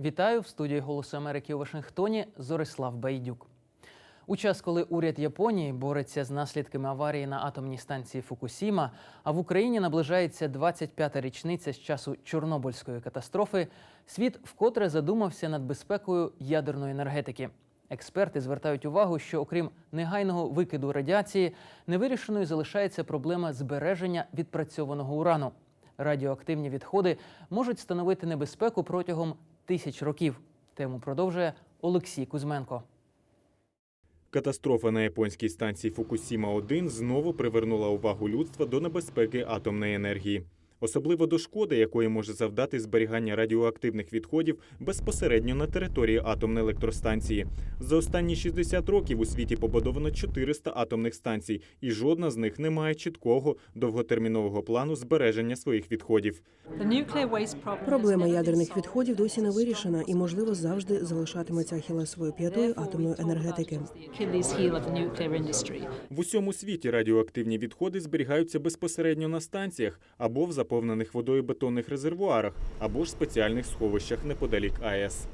Вітаю в студії Голосу Америки у Вашингтоні. Зорислав Байдюк. У час, коли уряд Японії бореться з наслідками аварії на атомній станції Фукусіма, а в Україні наближається 25-та річниця з часу Чорнобильської катастрофи, світ вкотре задумався над безпекою ядерної енергетики. Експерти звертають увагу, що окрім негайного викиду радіації, невирішеною залишається проблема збереження відпрацьованого урану. Радіоактивні відходи можуть становити небезпеку протягом тисяч років. Тему продовжує Олексій Кузьменко. Катастрофа на японській станції Фукусіма-1 знову привернула увагу людства до небезпеки атомної енергії. Особливо до шкоди, якої може завдати зберігання радіоактивних відходів безпосередньо на території атомної електростанції. За останні 60 років у світі побудовано 400 атомних станцій, і жодна з них не має чіткого довготермінового плану збереження своїх відходів. Проблема ядерних відходів досі не вирішена і, можливо, завжди залишатиметься ахілесовою п'ятою атомної енергетики. В усьому світі радіоактивні відходи зберігаються безпосередньо на станціях або в заповнених водою бетонних резервуарах, або ж спеціальних сховищах неподалік АЕС.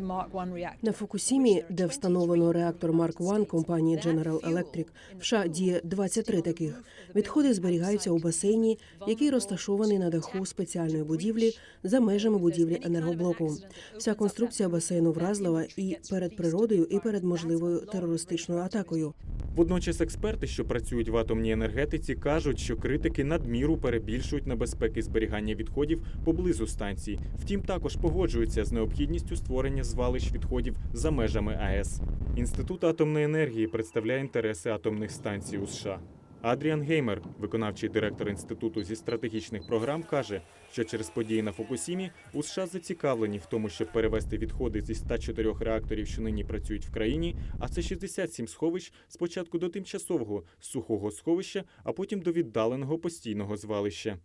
Mark reactor, На Фукусімі, де встановлено реактор Марк Ван компанії General Electric, в США діє 23 таких. Відходи зберігаються у басейні, який розташований на даху спеціальної будівлі за межами будівлі енергоблоку. Вся конструкція басейну вразлива і перед природою, і перед можливою терористичною атакою. Водночас експерти, що працюють в атомній енергетиці, кажуть, що критики надміру перебільшують небезпеки зберігання відходів поблизу станції. Втім, також погоджуються з необхідністю створення звалищ відходів за межами АЕС. Інститут атомної енергії представляє інтереси атомних станцій у США. Адріан Геймер, виконавчий директор інституту зі стратегічних програм, каже, що через події на Фукусімі у США зацікавлені в тому, щоб перевести відходи зі 104 реакторів, що нині працюють в країні, а це 67 сховищ спочатку до тимчасового сухого сховища, а потім до віддаленого постійного звалища.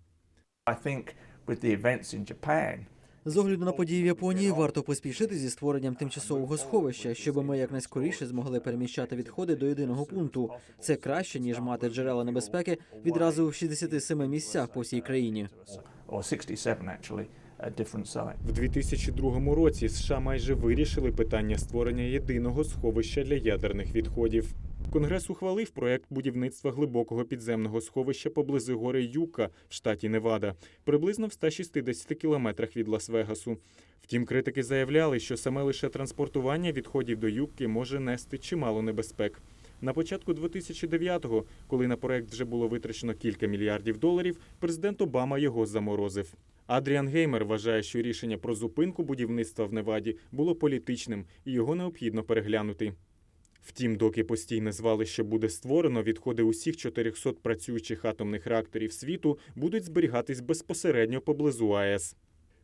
I think З огляду на події в Японії варто поспішити зі створенням тимчасового сховища, щоб ми якнайскоріше змогли переміщати відходи до єдиного пункту. Це краще ніж мати джерела небезпеки відразу в 67 місцях по всій країні. or 67 actually, at different. В 2002 році США майже вирішили питання створення єдиного сховища для ядерних відходів. Конгрес ухвалив проект будівництва глибокого підземного сховища поблизу гори Юка в штаті Невада, приблизно в 160 кілометрах від Лас-Вегасу. Втім, критики заявляли, що саме лише транспортування відходів до Юкки може нести чимало небезпек. На початку 2009-го, коли на проект вже було витрачено кілька мільярдів доларів, президент Обама його заморозив. Адріан Геймер вважає, що рішення про зупинку будівництва в Неваді було політичним і його необхідно переглянути. Втім, доки постійне звалище буде створено, відходи усіх 400 працюючих атомних реакторів світу будуть зберігатись безпосередньо поблизу АЕС.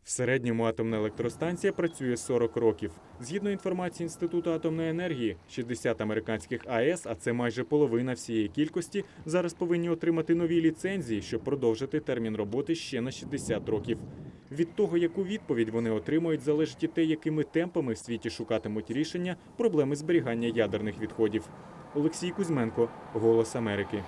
В середньому атомна електростанція працює 40 років. Згідно інформації Інституту атомної енергії, 60 американських АЕС, а це майже половина всієї кількості, зараз повинні отримати нові ліцензії, щоб продовжити термін роботи ще на 60 років. Від того, яку відповідь вони отримують, залежить і те, якими темпами в світі шукатимуть рішення проблеми зберігання ядерних відходів. Олексій Кузьменко, Голос Америки.